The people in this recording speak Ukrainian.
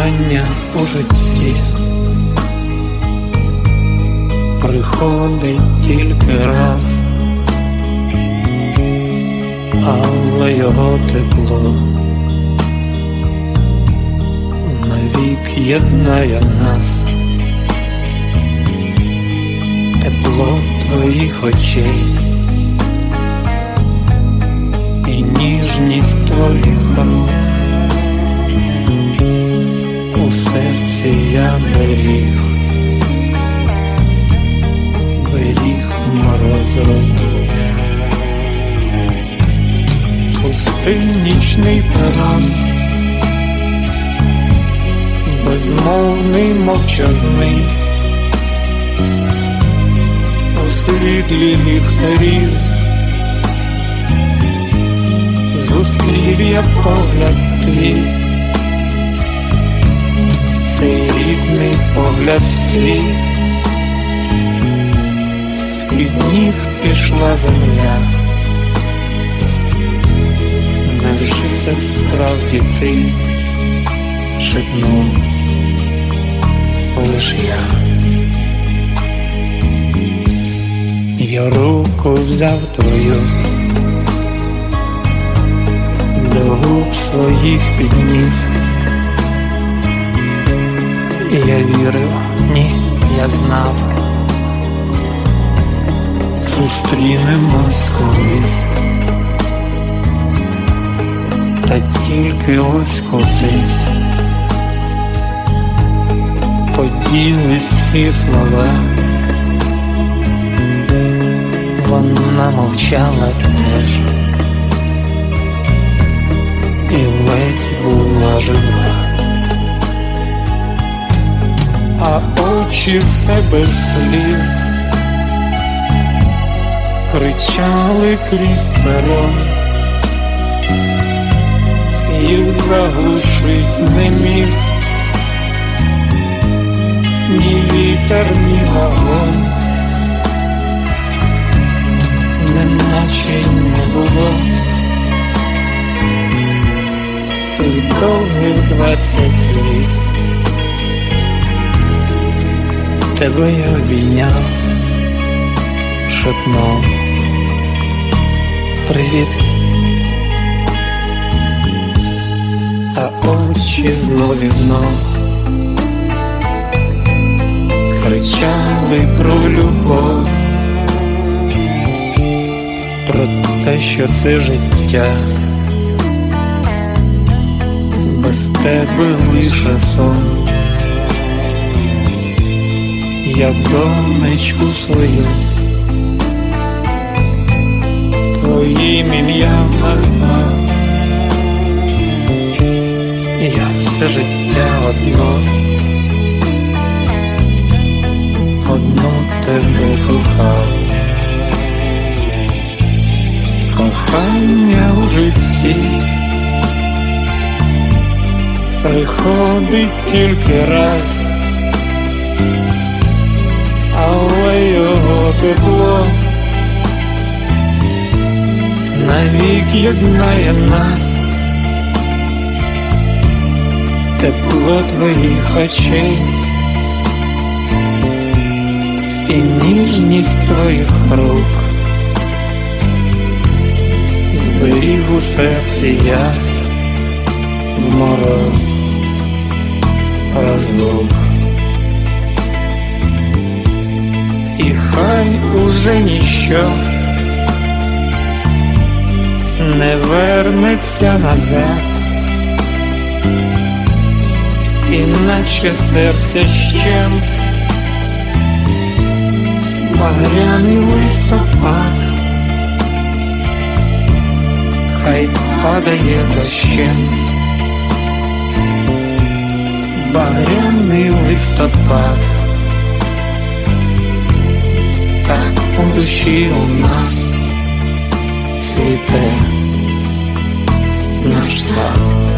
кохання у житті приходить тільки раз, але його тепло навік єднає нас, тепло твоїх очей і ніжність твоїх рук. Пустий нічний перон, безмовний мовчазний, у світлі ліхтарів, зустрів я погляд твій. Цей рідний погляд твій, з-під ніг пішла земля. Невже це справді ти шепнув лиш я? Я руку взяв твою, до губ своїх підніс. І я вірив, ні, я знав, зустрінемось колись, та тільки ось колись поділись всі слова, вона мовчала теж. І ледь була жива. а очі все без слів. Кричали крізь перо, заглушить не міг. Ні вітер, ні вогонь, неначе не було. Цих довгих двадцять літ. Тебе я обійняв, шепнув. Привіт, очі знов і знов кричали про любов, про те, що це життя, без тебе лише сон. Я донечку свою, твоїм ім'ям все життя одно, одно тебе кохав, кохання у житті. Приходить тільки раз. Але його тепло навік єднає нас, тепло твоїх очей. І ніжність твоїх рук, зберіг у серці я в мороз розлук. і хай уже ніщо не вернеться назад, іначе серце ще багряний листопад, хай падає дощем, багряний листопад. у душі у нас цвіте наш сад.